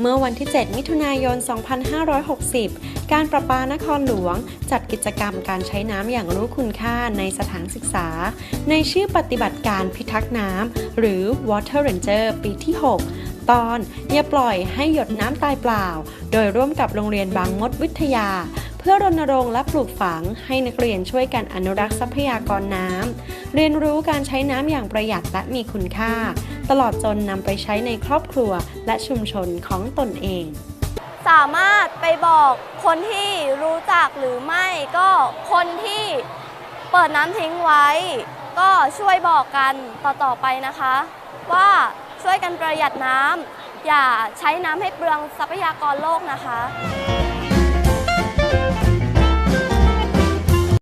เมื่อวันที่ 7 มิถุนายน 2560 การประปานครหลวง จัดกิจกรรมการใช้น้ำอย่างรู้คุณค่าในสถานศึกษา ในชื่อปฏิบัติการพิทักษ์น้ำ หรือ Water Ranger ปีที่ 6 ตอนอย่าปล่อยให้หยดน้ำตายเปล่า โดยร่วมกับโรงเรียนบางมดวิทยา เพื่อรณรงค์และปลูกฝังให้นักเรียนช่วยกันอนุรักษ์ทรัพยากรน้ำ เรียนรู้การใช้น้ำอย่างประหยัดและมีคุณค่า ตลอดจนนำไปใช้ในครอบครัวและชุมชนของตนเอง สามารถไปบอกคนที่รู้จักหรือไม่ก็คนที่เปิดน้ำทิ้งไว้ ก็ช่วยบอกกันต่อๆไปนะคะ ว่าช่วยกันประหยัดน้ำอย่าใช้น้ำให้เปลืองทรัพยากรโลกนะคะ